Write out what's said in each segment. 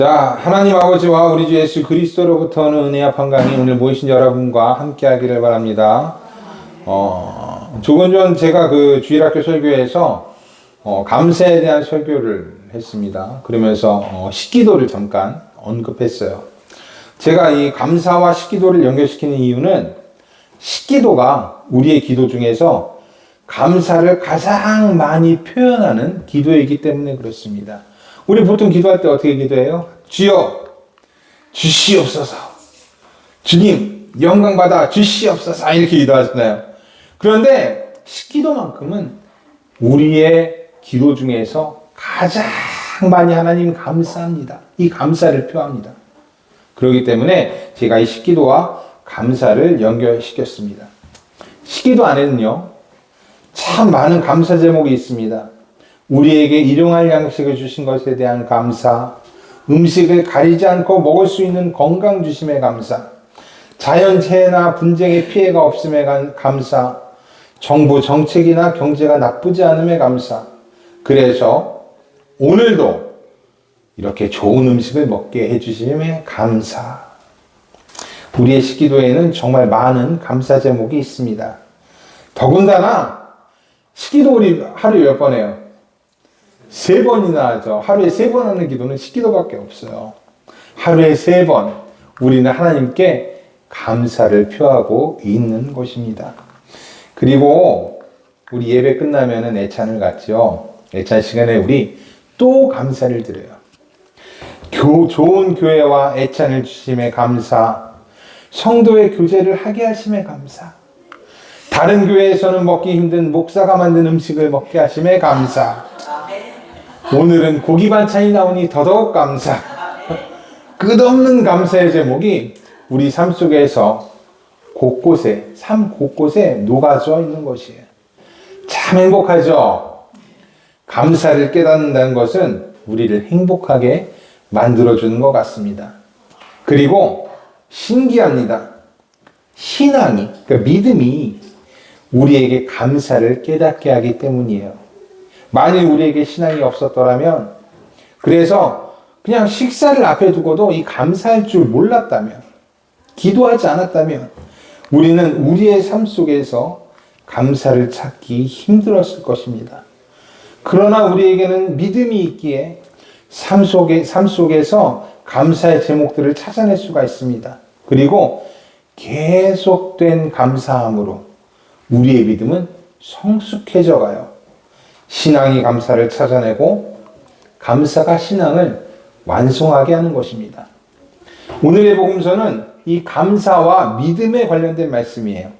자, 하나님 아버지와 우리 주 예수 그리스도로부터 는 은혜와 평강이 오늘 모이신 여러분과 함께 하기를 바랍니다. 어, 조금 전 제가 그 주일학교 설교에서 어, 감사에 대한 설교를 했습니다. 그러면서 어, 식기도를 잠깐 언급했어요. 제가 이 감사와 식기도를 연결시키는 이유는 식기도가 우리의 기도 중에서 감사를 가장 많이 표현하는 기도이기 때문에 그렇습니다. 우리 보통 기도할 때 어떻게 기도해요? 주여, 주시옵소서. 주님, 영광 받아 주시옵소서. 이렇게 기도하잖아요. 그런데 식기도만큼은 우리의 기도 중에서 가장 많이 하나님 감사합니다. 이 감사를 표합니다. 그렇기 때문에 제가 이 식기도와 감사를 연결시켰습니다. 식기도 안에는요, 참 많은 감사 제목이 있습니다. 우리에게 일용할 양식을 주신 것에 대한 감사, 음식을 가리지 않고 먹을 수 있는 건강 주심에 감사, 자연재해나 분쟁의 피해가 없음에 간 감사, 정부 정책이나 경제가 나쁘지 않음에 감사. 그래서 오늘도 이렇게 좋은 음식을 먹게 해주심에 감사. 우리의 식기도에는 정말 많은 감사 제목이 있습니다. 더군다나 식기도 우리 하루에 몇번 해요? 세 번이나 하죠. 하루에 세 번 하는 기도는 식기도밖에 없어요. 하루에 세 번 우리는 하나님께 감사를 표하고 있는 것입니다. 그리고 우리 예배 끝나면은 애찬을 갖죠. 애찬 시간에 우리 또 감사를 드려요. 교, 좋은 교회와 애찬을 주심에 감사, 성도의 교제를 하게 하심에 감사, 다른 교회에서는 먹기 힘든 목사가 만든 음식을 먹게 하심에 감사, 오늘은 고기 반찬이 나오니 더더욱 감사. 끝없는 감사의 제목이 우리 삶 속에서 곳곳에, 삶 곳곳에 녹아져 있는 것이에요. 참 행복하죠? 감사를 깨닫는다는 것은 우리를 행복하게 만들어주는 것 같습니다. 그리고 신기합니다. 신앙이, 그러니까 믿음이 우리에게 감사를 깨닫게 하기 때문이에요. 만일 우리에게 신앙이 없었더라면, 그래서 그냥 식사를 앞에 두고도 이 감사할 줄 몰랐다면, 기도하지 않았다면, 우리는 우리의 삶 속에서 감사를 찾기 힘들었을 것입니다. 그러나 우리에게는 믿음이 있기에 삶 속에, 삶 속에서 감사의 제목들을 찾아낼 수가 있습니다. 그리고 계속된 감사함으로 우리의 믿음은 성숙해져 가요. 신앙이 감사를 찾아내고 감사가 신앙을 완성하게 하는 것입니다. 오늘의 복음서는 이 감사와 믿음에 관련된 말씀이에요.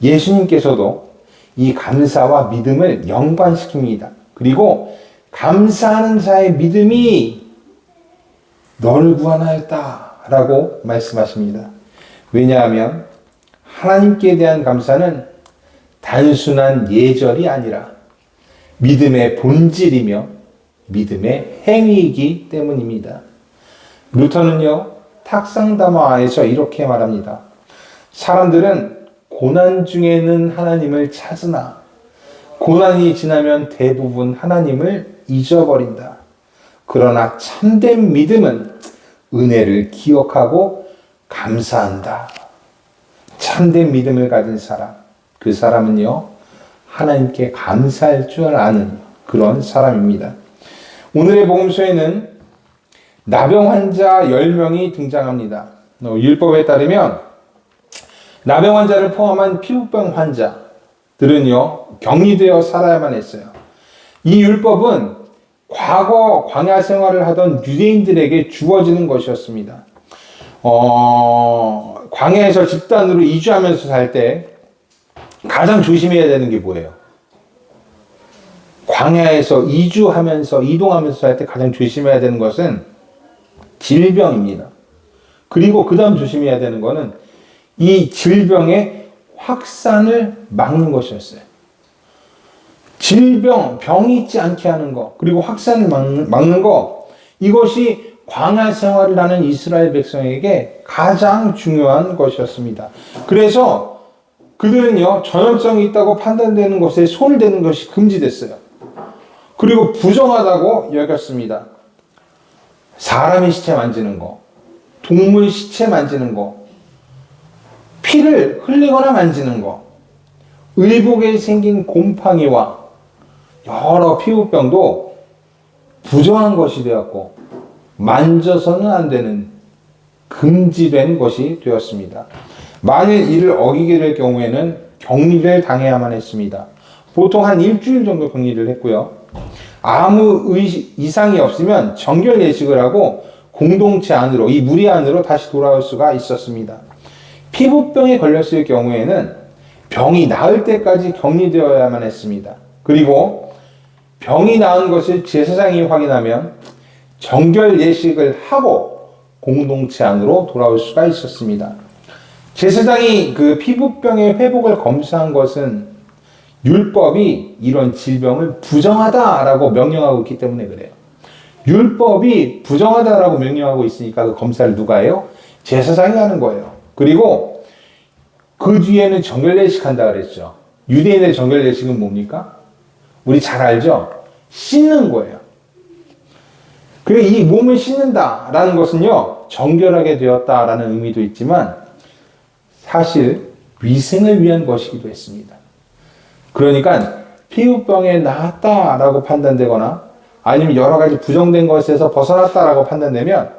예수님께서도 이 감사와 믿음을 연관시킵니다. 그리고 감사하는 자의 믿음이 너를 구원하였다 라고 말씀하십니다. 왜냐하면 하나님께 대한 감사는 단순한 예절이 아니라 믿음의 본질이며 믿음의 행위이기 때문입니다. 루터는요, 탁상담화에서 이렇게 말합니다. 사람들은 고난 중에는 하나님을 찾으나 고난이 지나면 대부분 하나님을 잊어버린다. 그러나 참된 믿음은 은혜를 기억하고 감사한다. 참된 믿음을 가진 사람, 그 사람은요, 하나님께 감사할 줄 아는 그런 사람입니다. 오늘의 복음서에는 나병 환자 10명이 등장합니다. 어, 율법에 따르면 나병 환자를 포함한 피부병 환자들은요, 격리되어 살아야만 했어요. 이 율법은 과거 광야 생활을 하던 유대인들에게 주어지는 것이었습니다. 어, 광야에서 집단으로 이주하면서 살 때 가장 조심해야 되는 게 뭐예요? 광야에서 이주하면서 이동하면서 살때 가장 조심해야 되는 것은 질병입니다. 그리고 그 다음 조심해야 되는 것은 이 질병의 확산을 막는 것이었어요. 질병, 병이 있지 않게 하는 것, 그리고 확산을 막는, 막는 것, 이것이 광야 생활을 하는 이스라엘 백성에게 가장 중요한 것이었습니다. 그래서 그들은요, 전염성이 있다고 판단되는 것에 손을 대는 것이 금지됐어요. 그리고 부정하다고 여겼습니다. 사람의 시체 만지는 거, 동물 시체 만지는 거, 피를 흘리거나 만지는 거, 의복에 생긴 곰팡이와 여러 피부병도 부정한 것이 되었고, 만져서는 안 되는 금지된 것이 되었습니다. 만일 이를 어기게 될 경우에는 격리를 당해야만 했습니다. 보통 한 일주일 정도 격리를 했고요. 아무 의식, 이상이 없으면 정결 예식을 하고 공동체 안으로, 이 무리 안으로 다시 돌아올 수가 있었습니다. 피부병에 걸렸을 경우에는 병이 나을 때까지 격리되어야만 했습니다. 그리고 병이 나은 것을 제사장이 확인하면 정결 예식을 하고 공동체 안으로 돌아올 수가 있었습니다. 제사장이 그 피부병의 회복을 검사한 것은 율법이 이런 질병을 부정하다라고 명령하고 있기 때문에 그래요. 율법이 부정하다라고 명령하고 있으니까 그 검사를 누가 해요? 제사장이 하는 거예요. 그리고 그 뒤에는 정결례식 한다 그랬죠. 유대인의 정결례식은 뭡니까? 우리 잘 알죠? 씻는 거예요. 그리고 이 몸을 씻는다라는 것은요, 정결하게 되었다라는 의미도 있지만, 사실 위생을 위한 것이기도 했습니다. 그러니까 피부병에 나았다라고 판단되거나 아니면 여러 가지 부정된 것에서 벗어났다라고 판단되면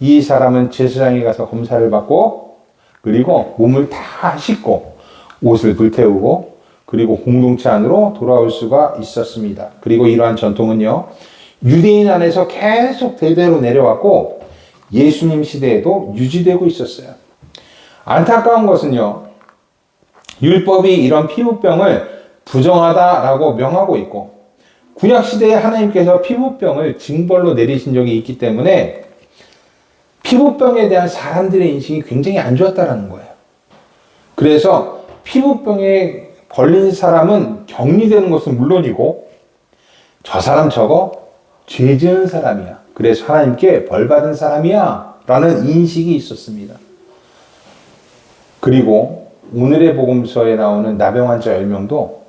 이 사람은 제사장에 가서 검사를 받고 그리고 몸을 다 씻고 옷을 불태우고 그리고 공동체 안으로 돌아올 수가 있었습니다. 그리고 이러한 전통은요, 유대인 안에서 계속 대대로 내려왔고 예수님 시대에도 유지되고 있었어요. 안타까운 것은요, 율법이 이런 피부병을 부정하다라고 명하고 있고, 구약 시대에 하나님께서 피부병을 징벌로 내리신 적이 있기 때문에 피부병에 대한 사람들의 인식이 굉장히 안 좋았다라는 거예요. 그래서 피부병에 걸린 사람은 격리되는 것은 물론이고, 저 사람 저거 죄 지은 사람이야. 그래서 하나님께 벌 받은 사람이야. 라는 인식이 있었습니다. 그리고 오늘의 복음서에 나오는 나병 환자 10명도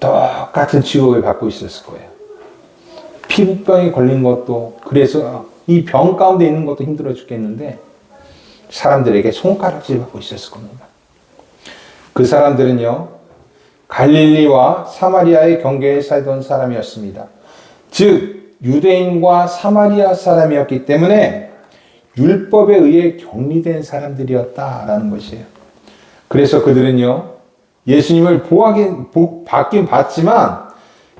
똑같은 지옥을 받고 있었을 거예요. 피부병에 걸린 것도 그래서 이 병 가운데 있는 것도 힘들어 죽겠는데 사람들에게 손가락질 받고 있었을 겁니다. 그 사람들은요 갈릴리와 사마리아의 경계에 살던 사람이었습니다. 즉 유대인과 사마리아 사람이었기 때문에 율법에 의해 격리된 사람들이었다라는 것이에요. 그래서 그들은요 예수님을 보하긴, 보, 받긴 봤지만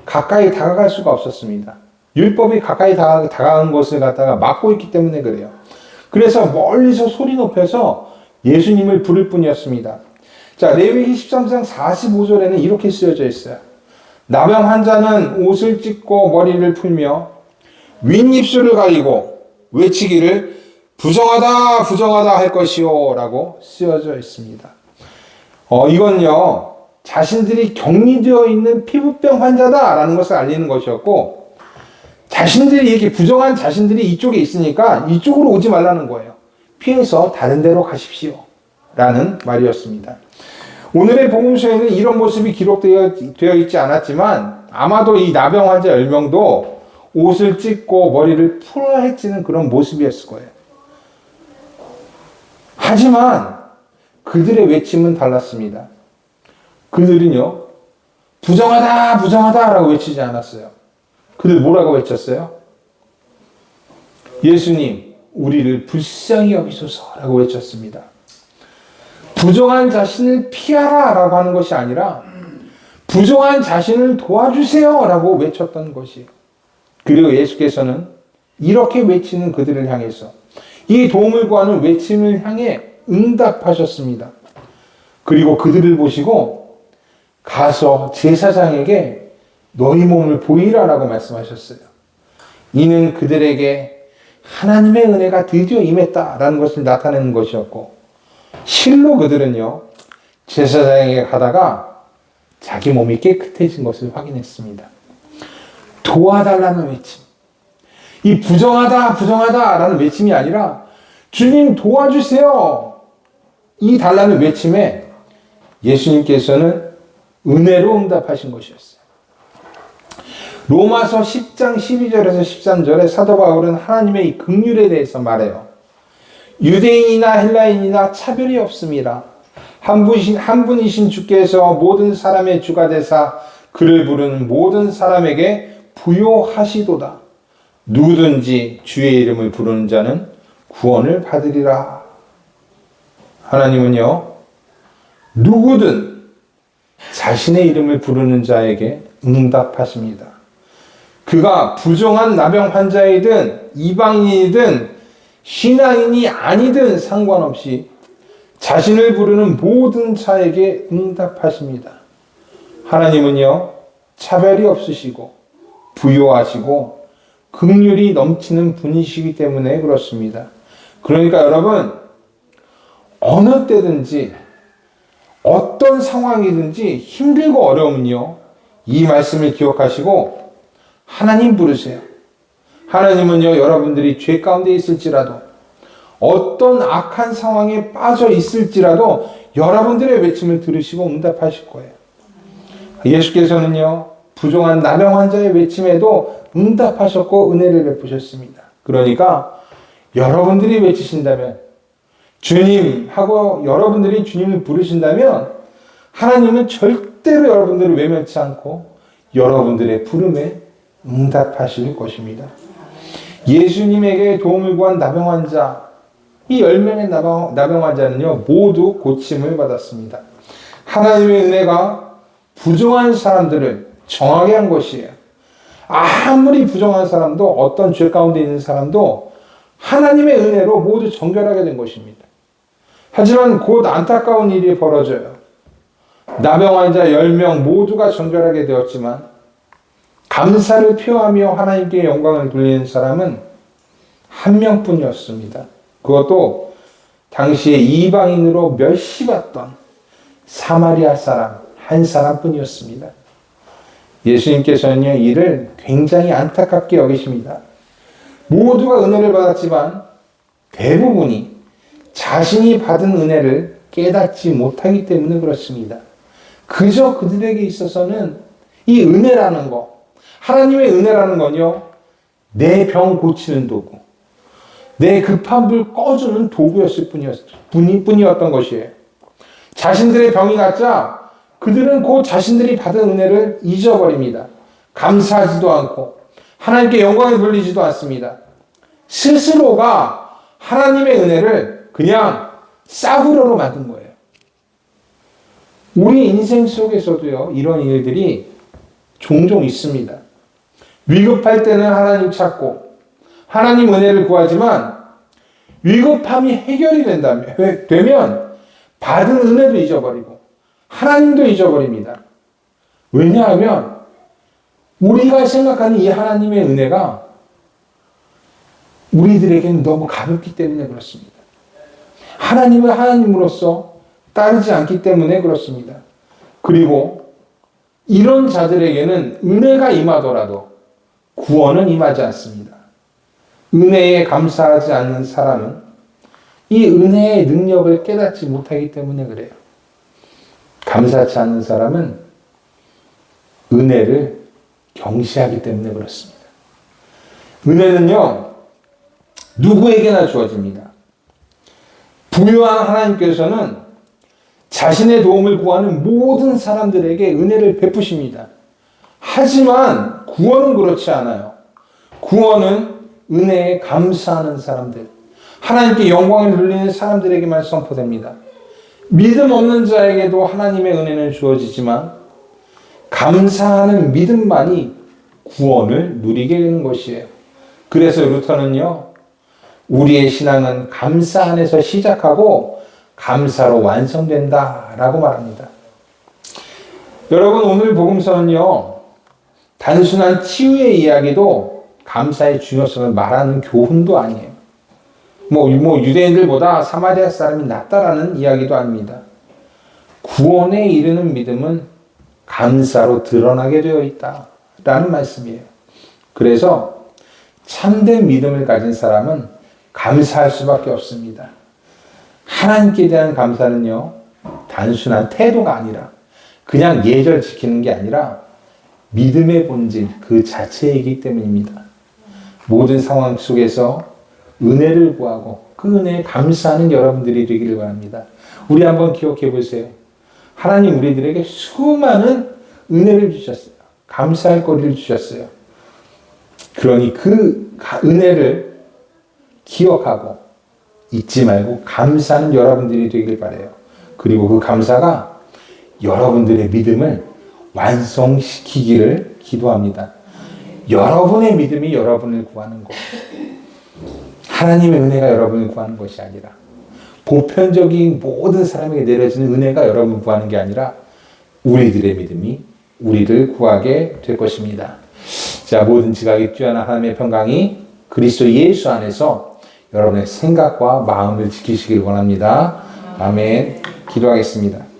가까이 다가갈 수가 없었습니다. 율법이 가까이 다가, 다가간 것을 갖다가 막고 있기 때문에 그래요. 그래서 멀리서 소리 높여서 예수님을 부를 뿐이었습니다. 자, 레위기 13장 45절에는 이렇게 쓰여져 있어요. 나병 환자는 옷을 찢고 머리를 풀며 윗입술을 가리고 외치기를 부정하다 부정하다 할 것이요 라고 쓰여져 있습니다. 어, 이건요, 자신들이 격리되어 있는 피부병 환자다라는 것을 알리는 것이었고, 자신들이 이렇게 부정한 자신들이 이쪽에 있으니까 이쪽으로 오지 말라는 거예요. 피해서 다른 데로 가십시오. 라는 말이었습니다. 오늘의 복음서에는 이런 모습이 기록되어 되어 있지 않았지만, 아마도 이 나병 환자 10명도 옷을 찢고 머리를 풀어 헤치는 그런 모습이었을 거예요. 하지만, 그들의 외침은 달랐습니다. 그들은요, 부정하다, 부정하다 라고 외치지 않았어요. 그들 뭐라고 외쳤어요? 예수님, 우리를 불쌍히 여기소서 라고 외쳤습니다. 부정한 자신을 피하라 라고 하는 것이 아니라, 부정한 자신을 도와주세요 라고 외쳤던 것이. 그리고 예수께서는 이렇게 외치는 그들을 향해서 이 도움을 구하는 외침을 향해 응답하셨습니다. 그리고 그들을 보시고 가서 제사장에게 너희 몸을 보이라라고 말씀하셨어요. 이는 그들에게 하나님의 은혜가 드디어 임했다라는 것을 나타내는 것이었고 실로 그들은요 제사장에게 가다가 자기 몸이 깨끗해진 것을 확인했습니다. 도와달라는 외침. 이 부정하다, 부정하다라는 외침이 아니라 주님 도와주세요. 이 달라는 외침에 예수님께서는 은혜로 응답하신 것이었어요. 로마서 10장 12절에서 13절에 사도 바울은 하나님의 이 긍휼에 대해서 말해요. 유대인이나 헬라인이나 차별이 없습니다. 한 분이신, 한 분이신 주께서 모든 사람의 주가 되사 그를 부르는 모든 사람에게 부요하시도다. 누구든지 주의 이름을 부르는 자는 구원을 받으리라. 하나님은요, 누구든 자신의 이름을 부르는 자에게 응답하십니다. 그가 부정한 나병 환자이든 이방인이든 신앙인이 아니든 상관없이 자신을 부르는 모든 자에게 응답하십니다. 하나님은요, 차별이 없으시고, 부요하시고, 긍휼이 넘치는 분이시기 때문에 그렇습니다. 그러니까 여러분, 어느 때든지, 어떤 상황이든지 힘들고 어려우면요, 이 말씀을 기억하시고, 하나님 부르세요. 하나님은요, 여러분들이 죄 가운데 있을지라도, 어떤 악한 상황에 빠져 있을지라도 여러분들의 외침을 들으시고 응답하실 거예요. 예수께서는요, 부정한 나병 환자의 외침에도 응답하셨고 은혜를 베푸셨습니다. 그러니까 여러분들이 외치신다면, 주님 하고 여러분들이 주님을 부르신다면, 하나님은 절대로 여러분들을 외면치 않고 여러분들의 부름에 응답하실 것입니다. 예수님에게 도움을 구한 나병 환자, 이 10명의 나병, 나병 환자는요, 모두 고침을 받았습니다. 하나님의 은혜가 부정한 사람들을 정하게 한 것이에요. 아무리 부정한 사람도 어떤 죄 가운데 있는 사람도 하나님의 은혜로 모두 정결하게 된 것입니다. 하지만 곧 안타까운 일이 벌어져요. 나병 환자 10명 모두가 정결하게 되었지만 감사를 표하며 하나님께 영광을 돌리는 사람은 한 명뿐이었습니다. 그것도 당시에 이방인으로 멸시받던 사마리아 사람 한 사람뿐이었습니다. 예수님께서는요 이를 굉장히 안타깝게 여기십니다. 모두가 은혜를 받았지만 대부분이 자신이 받은 은혜를 깨닫지 못하기 때문에 그렇습니다. 그저 그들에게 있어서는 이 은혜라는 거, 하나님의 은혜라는 건요, 내 병 고치는 도구, 내 급한 불 꺼주는 도구였을 뿐이었, 뿐이, 뿐이었던 것이에요. 자신들의 병이 낫자 그들은 곧 자신들이 받은 은혜를 잊어버립니다. 감사하지도 않고 하나님께 영광을 돌리지도 않습니다. 스스로가 하나님의 은혜를 그냥 싸구려로 만든 거예요. 우리 인생 속에서도요, 이런 일들이 종종 있습니다. 위급할 때는 하나님 찾고, 하나님 은혜를 구하지만, 위급함이 해결이 된다면, 되면, 받은 은혜도 잊어버리고, 하나님도 잊어버립니다. 왜냐하면, 우리가 생각하는 이 하나님의 은혜가 우리들에게는 너무 가볍기 때문에 그렇습니다. 하나님을 하나님으로서 따르지 않기 때문에 그렇습니다. 그리고 이런 자들에게는 은혜가 임하더라도 구원은 임하지 않습니다. 은혜에 감사하지 않는 사람은 이 은혜의 능력을 깨닫지 못하기 때문에 그래요. 감사치 않는 사람은 은혜를 경시하기 때문에 그렇습니다. 은혜는요, 누구에게나 주어집니다. 부유한 하나님께서는 자신의 도움을 구하는 모든 사람들에게 은혜를 베푸십니다. 하지만 구원은 그렇지 않아요. 구원은 은혜에 감사하는 사람들, 하나님께 영광을 돌리는 사람들에게만 선포됩니다. 믿음 없는 자에게도 하나님의 은혜는 주어지지만 감사하는 믿음만이 구원을 누리게 되는 것이에요. 그래서 루터는요, 우리의 신앙은 감사 안에서 시작하고 감사로 완성된다라고 말합니다. 여러분 오늘 복음서는요. 단순한 치유의 이야기도 감사의 중요성을 말하는 교훈도 아니에요. 뭐, 뭐 유대인들보다 사마리아 사람이 낫다라는 이야기도 아닙니다. 구원에 이르는 믿음은 감사로 드러나게 되어 있다 라는 말씀이에요. 그래서 참된 믿음을 가진 사람은 감사할 수밖에 없습니다. 하나님께 대한 감사는요, 단순한 태도가 아니라, 그냥 예절 지키는 게 아니라, 믿음의 본질 그 자체이기 때문입니다. 모든 상황 속에서 은혜를 구하고 그 은혜에 감사하는 여러분들이 되기를 바랍니다. 우리 한번 기억해 보세요. 하나님 우리들에게 수많은 은혜를 주셨어요. 감사할 거리를 주셨어요. 그러니 그 가- 은혜를 기억하고 잊지 말고 감사하는 여러분들이 되길 바래요. 그리고 그 감사가 여러분들의 믿음을 완성시키기를 기도합니다. 여러분의 믿음이 여러분을 구하는 것. 하나님의 은혜가 여러분을 구하는 것이 아니라 보편적인 모든 사람에게 내려지는 은혜가 여러분을 구하는 게 아니라 우리들의 믿음이 우리를 구하게 될 것입니다. 자, 모든 지각이 뛰어난 하나님의 평강이 그리스도 예수 안에서 여러분의 생각과 마음을 지키시길 원합니다. 아멘. 기도하겠습니다.